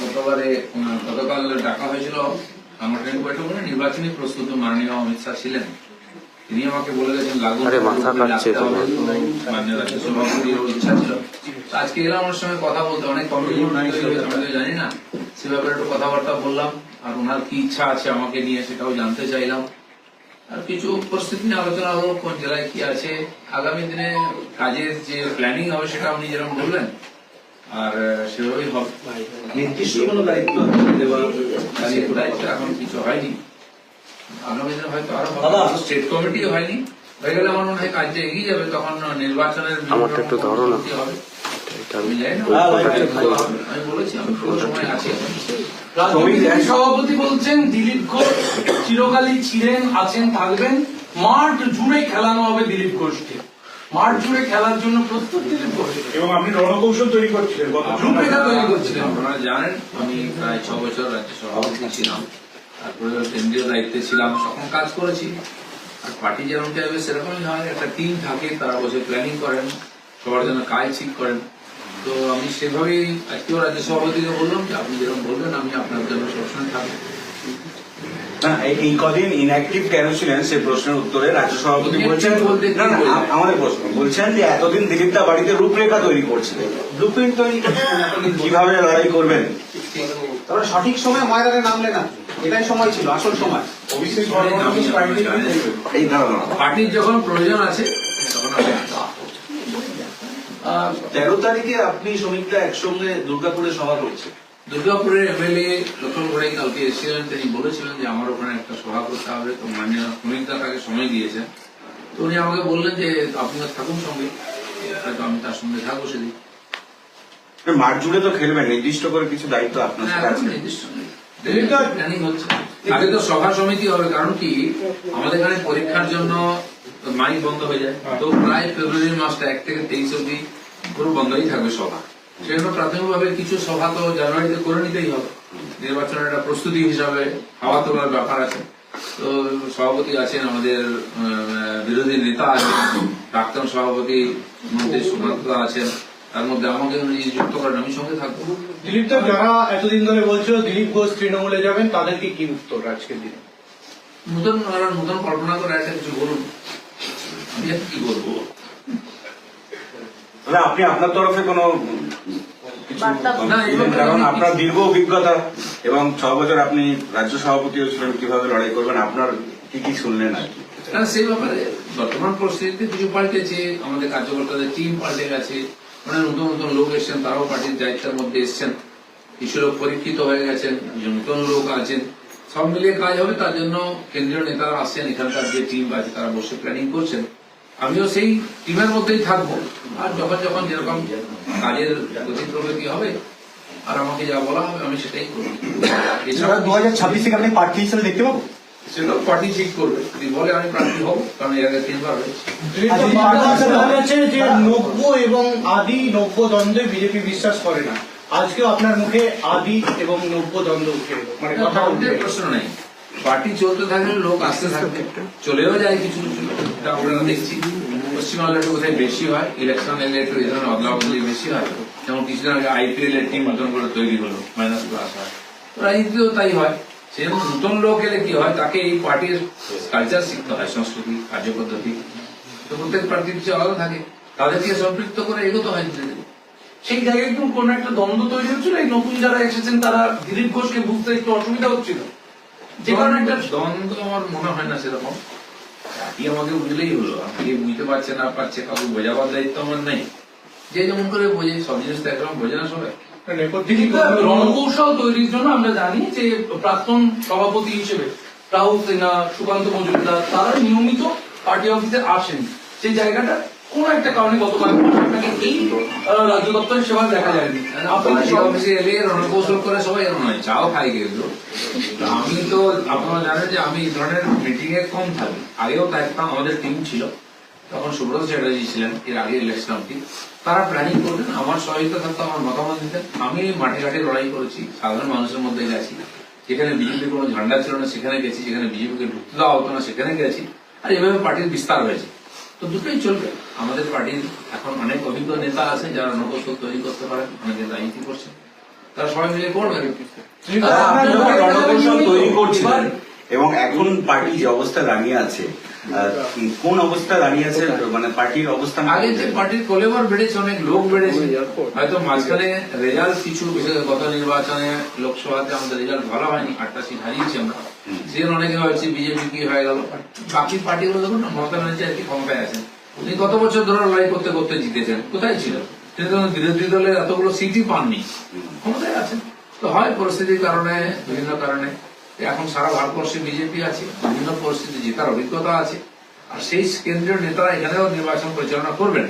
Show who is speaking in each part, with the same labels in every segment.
Speaker 1: গতবারে গতকাল ডাকা হয়েছিল সাংগঠনিক বৈঠক করে নির্বাচনী প্রস্তুত মাননীয় অমিত শাহ ছিলেন। তিনি আমাকে বলে গেছেন লাগু
Speaker 2: আরে মাথা কাটছে তো।
Speaker 1: মাননীয় রাজ্য সভাপতির ইচ্ছা ছিল। আজকে এলাম সঙ্গে কথা বলতে। অনেক কমিটি আমি জানি না। সে ব্যাপারে একটু কথাবার্তা বললাম আর ওনার কি ইচ্ছা আছে আমাকে নিয়ে সেটাও জানতে চাইলাম। আর কিছু পরিস্থিতি নিয়ে আলোচনা হলো কোন জেলায় কি আছে। আগামী দিনে কাজের যে প্ল্যানিং হবে সেটা আপনি যেরকম বললেন আর সেভাবেই হবে
Speaker 3: নির্দিষ্ট কোনো দায়িত্ব দেওয়া
Speaker 1: দায়িত্ব এখন কিছু হয়নি। হয়তো
Speaker 3: আরও।
Speaker 1: স্টেট কমিটি হয়নি। হয়ে গেলে আমার মনে হয় কাজটা এগিয়ে যাবে তখন নির্বাচনের
Speaker 2: আমারটা একটু ধরো না।
Speaker 3: হ্যাঁ,
Speaker 4: সভাপতি বলছেন দিলীপ ঘোষ চিরকালই ছিলেন আছেন থাকবেন। মাঠ জুড়ে খেলানো হবে দিলীপ ঘোষকে। মাঠ জুড়ে খেলার জন্য প্রস্তুত
Speaker 5: এবং আপনি রণকৌশল তৈরি করছিলেন
Speaker 4: রূপরেখা তৈরি করছিলেন।
Speaker 1: আপনারা জানেন আমি প্রায় ছ বছর রাজ্য সভাপতি ছিলাম। তারপরে কেন্দ্রীয় দায়িত্বে ছিলাম তখন কাজ করেছি। আর পার্টি যেরকম চাইবে সেরকমই হয়। একটা টিম থাকে তারা বসে প্ল্যানিং করেন সবার জন্য কাজ ঠিক করেন। তো আমি সেভাবেই আজকেও রাজ্য সভাপতিকে বললাম যে আপনি যেরকম বলবেন আমি আপনার জন্য সবসময় থাকব।
Speaker 3: না এই- কদিন ইনঅ্যাক্টিভ কেন ছিলেন সেই প্রশ্নের উত্তরে রাজ্য সভাপতি বলছেন না না আমাদের প্রশ্ন। বলছেন যে এতদিন দিলীপ দা বাড়িতে রূপরেখা তৈরি করছিলেন।
Speaker 4: ব্লুপ্রিন্ট তৈরি করছেন ধরে।
Speaker 3: কীভাবে লড়াই করবেন?
Speaker 6: তারপরে সঠিক সময় ময়দানে নামলে না। এটাই সময় ছিল আসল সময়।
Speaker 3: এই ধারণা।
Speaker 1: পার্টির যখন প্রয়োজন আছে
Speaker 3: তেরো তারিখে আপনি শ্রমিকরা একসঙ্গে দুর্গাপুরে সভা করছে
Speaker 1: দুর্গাপুরের এমএলএ লক্ষ্মণ ঘোড়াই কালকে এসেছিলেন তিনি বলেছিলেন যে আমার ওখানে একটা সভা করতে হবে তো মাননীয় শ্রমিকদা তাকে সময় দিয়েছেন। তো উনি আমাকে বললেন যে আপনিও থাকুন সঙ্গে হয়তো আমি তার সঙ্গে থাকব সেদিন।
Speaker 3: মাঠ জুড়ে তো খেলবেন নির্দিষ্ট করে কিছু দায়িত্ব আপনার আছে?
Speaker 1: নির্দিষ্ট প্ল্যানিং হচ্ছে। আগে তো সভা সমিতি হবে কারণ কি? আমাদের এখানে পরীক্ষার জন্য মাইক বন্ধ হয়ে যায়। তো প্রায় ফেব্রুয়ারি মাসটা এক থেকে তেইশ অব্দি পুরো বন্ধই থাকবে সভা। সেজন্য প্রাথমিকভাবে কিছু সভা তো জানুয়ারিতে করে নিতেই হবে। নির্বাচনের একটা প্রস্তুতি হিসাবে হাওয়া তোলার ব্যাপার আছে। তো সভাপতি আছেন আমাদের বিরোধী নেতা আছেন প্রাক্তন সভাপতি মন্ত্রী সুকান্ত আছেন তার মধ্যে আমাকে যুক্ত করেন আমি সঙ্গে থাকব।
Speaker 7: দিলীপ তো যারা এতদিন ধরে বলছিল দিলীপ ঘোষ তৃণমূলে যাবেন তাদেরকে কি উত্তর আজকের দিনে?
Speaker 1: নতুন নতুন কল্পনা করে একটা কিছু বলুন। আমি কি বলব?
Speaker 3: না আপনি আপনার তরফে কোনো কারণ আপনার দীর্ঘ অভিজ্ঞতা এবং ছ বছর আপনি রাজ্য সভাপতিও ছিলেন কীভাবে লড়াই করবেন আপনার কি কি শুনলেন আর কি?
Speaker 1: না সেই ব্যাপারে বর্তমান পরিস্থিতিতে কিছু পাল্টেছে আমাদের কার্যকর্তাদের টিম পাল্টে গেছে মানে নতুন নতুন লোক এসছেন তারাও পার্টির দায়িত্বের মধ্যে এসছেন। কিছু লোক পরীক্ষিত হয়ে গেছেন নতুন লোক আছেন। সব মিলিয়ে কাজ হবে তার জন্য কেন্দ্রীয় নেতারা আসছেন এখানকার যে টিম আছে তারা বসে প্ল্যানিং করছেন। আমিও সেই টিমের মধ্যেই থাকব। আর যখন যখন যেরকম কাজের গতি প্রগতি হবে আর আমাকে যা বলা হবে আমি সেটাই করব। এছাড়া
Speaker 6: দু হাজার ছাব্বিশ থেকে আপনি প্রার্থী হিসেবে দেখতে পাবো?
Speaker 1: সেটা পার্টি ঠিক করবে। যদি বলে আমি প্রার্থী হব কারণ এর আগে তিনবার হয়েছে।
Speaker 7: যে নব্য এবং আদি নব্য দ্বন্দ্বে বিজেপি বিশ্বাস করে না। আজকেও আপনার মুখে আদি এবং নব্য দ্বন্দ্ব উঠে মানে কথা উঠে
Speaker 1: প্রশ্ন নেই। পার্টি চলতে থাকলে লোক আসতে থাকবে। চলেও যায় কিছু কিছু। এটা আমরা দেখছি। পশ্চিমবাংলা একটু কোথায় বেশি হয় ইলেকশন এলে একটু এই ধরনের অদলা বদলি বেশি হয়। যেমন কিছুদিন আগে আইপিএল এর টিম নতুন করে তৈরি হলো মাইনাস প্লাস হয়। রাজনীতিতেও তাই হয়। সেরকম নতুন লোক এলে কি হয়, তাকে এই পার্টির কালচার শিখতে হয়, সংস্কৃতি, কার্যপদ্ধতি। তো প্রত্যেক প্রার্থীর কিছু আলাদা থাকে। তাদেরকে সম্পৃক্ত করে এগোতে হয়
Speaker 4: সেই জায়গায় একটু কোন একটা দ্বন্দ্ব তৈরি হচ্ছিল, এই নতুন যারা এসেছেন তারা দিলীপ ঘোষকে বুঝতে একটু অসুবিধা হচ্ছিল। যে কারণে একটা
Speaker 1: দ্বন্দ্ব আমার মনে হয় না সেরকম। আমাকে বুঝলেই হলো। আপনি বুঝতে না পারছে কাউকে বোঝাবার দায়িত্ব আমার নেই? যে যেমন করে বোঝে সব জিনিস তো একরকম বোঝে না সবাই।
Speaker 4: রণকৌশল তৈরির জন্য আমরা জানি যে প্রাক্তন সভাপতি হিসেবে রাহুল সিনহা সুকান্ত মজুমদার তারা নিয়মিত পার্টি অফিসে আসেন। সেই জায়গাটা কোন একটা কারণে গত কয়েক মাস আপনাকে এই রাজ্য দপ্তরের সেবা দেখা যায়নি।
Speaker 1: অফিসে এলে রণকৌশল করে সবাই এরকম নয় চাও খাই তো আমি তো আপনারা জানেন যে আমি এই ধরনের মিটিং এ কম থাকি। আগেও থাকতাম আমাদের টিম ছিল। তখন সুব্রত চ্যাটার্জি ছিলেন এর আগে ইলেকশন তারা প্ল্যানিং করতেন আমার সহায়তা থাকতো আমার মতামত দিতেন। আমি মাঠে ঘাটে লড়াই করেছি সাধারণ মানুষের মধ্যে গেছি। যেখানে বিজেপি কোনো ঝান্ডা ছিল না সেখানে গেছি। যেখানে বিজেপিকে ঢুকতে দেওয়া হতো না সেখানে গেছি। আর এভাবে পার্টির বিস্তার হয়েছে। তো দুটোই চলবে। আমাদের পার্টির এখন অনেক অভিজ্ঞ নেতা আছে যারা নকৌশল তৈরি করতে পারেন অনেকে রাজনীতি করছেন তারা সবাই মিলে করবেন
Speaker 3: রণকৌশল তৈরি করছিলেন এবং এখন পার্টি যে অবস্থা দাঁড়িয়ে আছে কোন অবস্থা দাঁড়িয়ে আছে মানে পার্টির অবস্থান
Speaker 1: আগে যে পার্টির কোলেবার বেড়েছে অনেক লোক বেড়েছে। হয়তো মাঝখানে রেজাল্ট কিছু গত নির্বাচনে লোকসভাতে আমাদের রেজাল্ট ভালো হয়নি আটটা সিট হারিয়েছি আমরা। সেখানে অনেকে হয়েছে বিজেপি কি হয়ে গেল? বাকি পার্টিগুলো দেখুন না, মমতা ব্যানার্জি আর কি ক্ষমতায় আছেন। উনি কত বছর ধরে লড়াই করতে করতে জিতেছেন, কোথায় ছিল? বিরোধী দলের এতগুলো পাননি, ক্ষমতায় আছেন। তো হয় পরিস্থিতির কারণে, বিভিন্ন কারণে। এখন সারা ভারতবর্ষে বিজেপি আছে, বিভিন্ন পরিস্থিতি জেতার অভিজ্ঞতা আছে। আর সেই কেন্দ্রীয় নেতারা এখানেও নির্বাচন পরিচালনা করবেন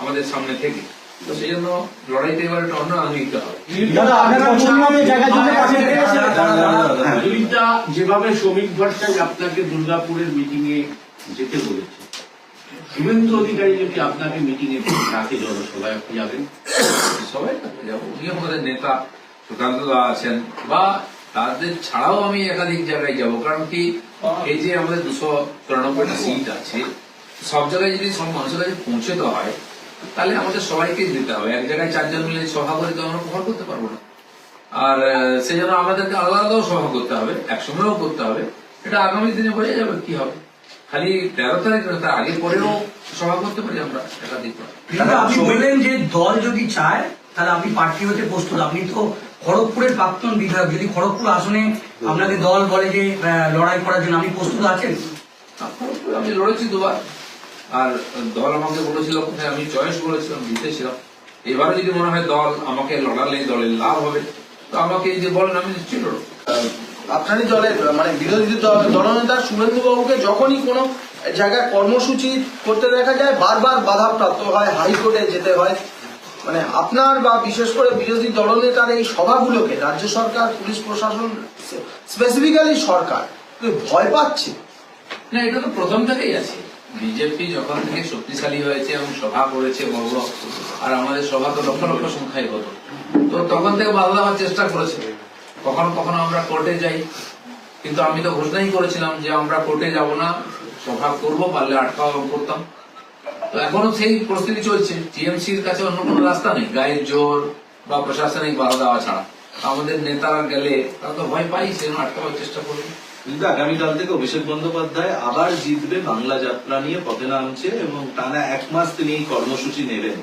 Speaker 1: আমাদের সামনে থেকে। তো সেই জন্য লড়াইটা এবার অন্য আঙ্গিকটা হবে
Speaker 7: দাদা আপনারা পশ্চিমবঙ্গের জায়গায় জন্য পাশে পেয়েছেন
Speaker 5: দিলীপদা যেভাবে শ্রমিক ভট্টাচার্য আপনাকে দুর্গাপুরের মিটিং এ যেতে বলেছে, শুভেন্দু অধিকারী যদি আপনাকে মিটিং এ ডাকে জনসভায়, আপনি যাবেন?
Speaker 1: সবাই যাব আমাদের নেতা, সুকান্ত দা আছেন, বা তাদের ছাড়াও আমি একাধিক জায়গায় যাব, কারণ কি, এই যে আমাদের দুশো চুরানব্বইটা সিট আছে, সব জায়গায় যদি সব মানুষের কাছে পৌঁছতে হয়, তাহলে আমাদের সবাইকে দিতে হবে। এক জায়গায় চারজন মিলে সভা করে তো আমরা কভার করতে পারব না। আর সেই জন্য আমাদেরকে আলাদা আলাদাও সভা করতে হবে একসঙ্গেও করতে হবে। এটা আগামী দিনে বোঝা যাবে কি হবে? খালি তেরো তারিখ নয়, তার আগে পরেও সভা করতে পারি আমরা একাধিক
Speaker 2: আপনি বললেন যে দল যদি চায় তাহলে আপনি প্রার্থী হতে প্রস্তুত। আপনি তো খড়গপুরের প্রাক্তন বিধায়ক যদি খড়গপুর আসনে আপনাকে দল বলে যে লড়াই করার জন্য আপনি প্রস্তুত আছেন?
Speaker 1: আমি লড়েছি দুবার। আর দল আমাকে বলেছিল কোথায় আমি চয়েস বলেছিলাম জিতেছিলাম। এবারে যদি মনে হয় দল আমাকে লড়ালে দলের লাভ হবে তো আমাকে যে বলেন আমি লড়বো
Speaker 8: আপনারই দলের মানে বিরোধী দল- দলনেতা শুভেন্দু বাবুকে যখনই কোনো জায়গায় কর্মসূচি করতে দেখা যায় বারবার বাধাপ্রাপ্ত হয় হাইকোর্টে যেতে হয়। মানে আপনার বা বিশেষ করে বিরোধী দলনেতার এই সভাগুলোকে রাজ্য সরকার পুলিশ প্রশাসন স্পেসিফিক্যালি সরকার ভয় পাচ্ছে?
Speaker 1: না এটা তো প্রথম থেকেই আছে। বিজেপি যখন থেকে শক্তিশালী হয়েছে এবং সভা করেছে বড়, আর আমাদের সভা তো লক্ষ লক্ষ সংখ্যায় হতো। তো তখন থেকে বাধা দেওয়ার চেষ্টা করেছে কখনো কখনো আমরা কোর্টে যাই। কিন্তু আমি তো ঘোষণাই করেছিলাম যে আমরা কোর্টে যাব না সভা করব পারলে আটকাও করতাম। তো এখনও সেই পরিস্থিতি চলছে। টিএমসির কাছে অন্য কোনো রাস্তা নেই। গায়ের জোর বা প্রশাসনিক বাধা দেওয়া ছাড়া। আমাদের নেতারা গেলে তারা তো ভয় পাই সেজন্য আটকাবার চেষ্টা করবে।
Speaker 9: কিন্তু আগামীকাল থেকে অভিষেক বন্দ্যোপাধ্যায় আবার জিতবে বাংলা যাত্রা নিয়ে পথে নামছে এবং টানা এক মাস তিনি কর্মসূচি নেবেন।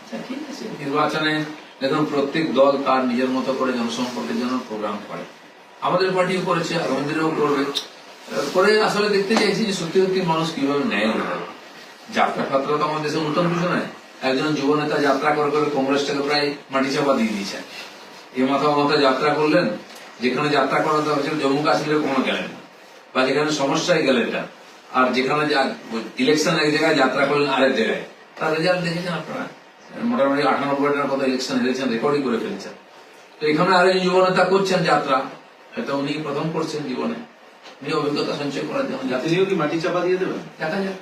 Speaker 1: আচ্ছা, ঠিক আছে। নির্বাচনে দেখুন, প্রত্যেক দল তার নিজের মতো করে জনসম্পর্কের জন্য প্রোগ্রাম করে। আমাদের পার্টিও করেছে আগামী দিনেও করবে করে আসলে দেখতে চাইছি যে সত্যি সত্যি মানুষ কীভাবে ন্যায় হয় যাত্রা ফাত্রা তো আমাদের দেশে নতুন কিছু নয়। একজন যুব নেতা যাত্রা করে করে কংগ্রেসটাকে প্রায় মাটি চাপা দিয়ে দিয়েছেন এ মাথা মাথা যাত্রা করলেন, যেখানে যাত্রা করা দরকার ছিল জম্মু কাশ্মীরে কোনো গেলেন না। বা যেখানে সমস্যায় গেলেন না। আর যেখানে ইলেকশন এক জায়গায় যাত্রা করলেন আরেক জায়গায়। তার রেজাল্ট দেখেছেন আপনারা? মোটামুটি আটানব্বইটার মতো ইলেকশন হেরেছেন রেকর্ডই করে ফেলেছেন। তো এখানে আরেক যুব নেতা করছেন যাত্রা হয়তো উনি প্রথম করছেন জীবনে। উনি অভিজ্ঞতা সঞ্চয় করার জন্য যাত্রা।
Speaker 9: কি মাটি চাপা দিয়ে দেবেন?
Speaker 1: দেখা যাক।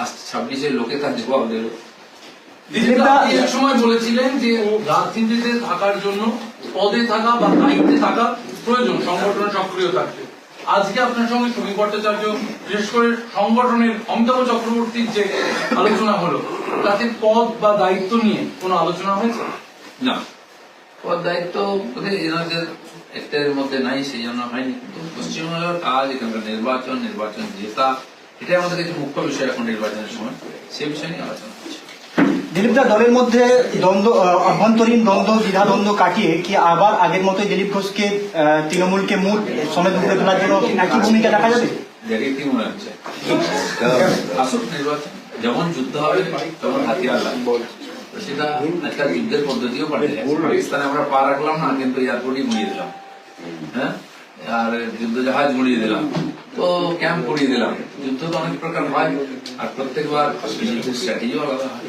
Speaker 1: আজ ছাব্বিশে লোকে তার জবাব দেবে।
Speaker 4: এক সময় বলেছিলেন যে রাজনীতিতে থাকার জন্য পদে থাকা বা দায়িত্বে থাকা প্রয়োজন সংগঠনে সক্রিয় থাকতে। আজকে আপনার সঙ্গে সমীর ভট্টাচার্য বিশেষ করে সংগঠনের অমিতাভ চক্রবর্তীর যে আলোচনা হলো তাতে পদ বা দায়িত্ব নিয়ে কোনো আলোচনা হয়েছে?
Speaker 1: না। পদ দায়িত্ব এনাদের এর মধ্যে নাই সেই জন্য হয়নি। কিন্তু পশ্চিমবঙ্গের কাজ এখানকার নির্বাচন নির্বাচন জেতা এটাই আমাদের কাছে মুখ্য বিষয় এখন নির্বাচনের সময়। সে বিষয় নিয়ে আলোচনা হচ্ছে।
Speaker 7: দিলীপদা দলের মধ্যে দ্বন্দ্ব অভ্যন্তরীণ দ্বন্দ্ব, দ্বিধা দ্বন্দ্ব কাটিয়ে কি আবার আগের মতোই দিলীপ ঘোষকে তৃণমূলকে মুঠ সমেত উঠে তোলার জন্য একই ভূমিকা দেখা যাবে?
Speaker 1: মনে যেমন যুদ্ধ হবে তখন হাতিয়ার লাগবে। সেটা একটা যুদ্ধের পদ্ধতিও পাল্টে পাকিস্তানে আমরা পা রাখলাম না, কিন্তু এয়ারপোর্টই গুঁড়িয়ে দিলাম। হ্যাঁ? আর যুদ্ধ জাহাজ গুঁড়িয়ে দিলাম। তো ক্যাম্প গুঁড়িয়ে দিলাম। যুদ্ধ তো অনেক প্রকার হয়, আর প্রত্যেকবার স্ট্র্যাটেজিও আলাদা হয়।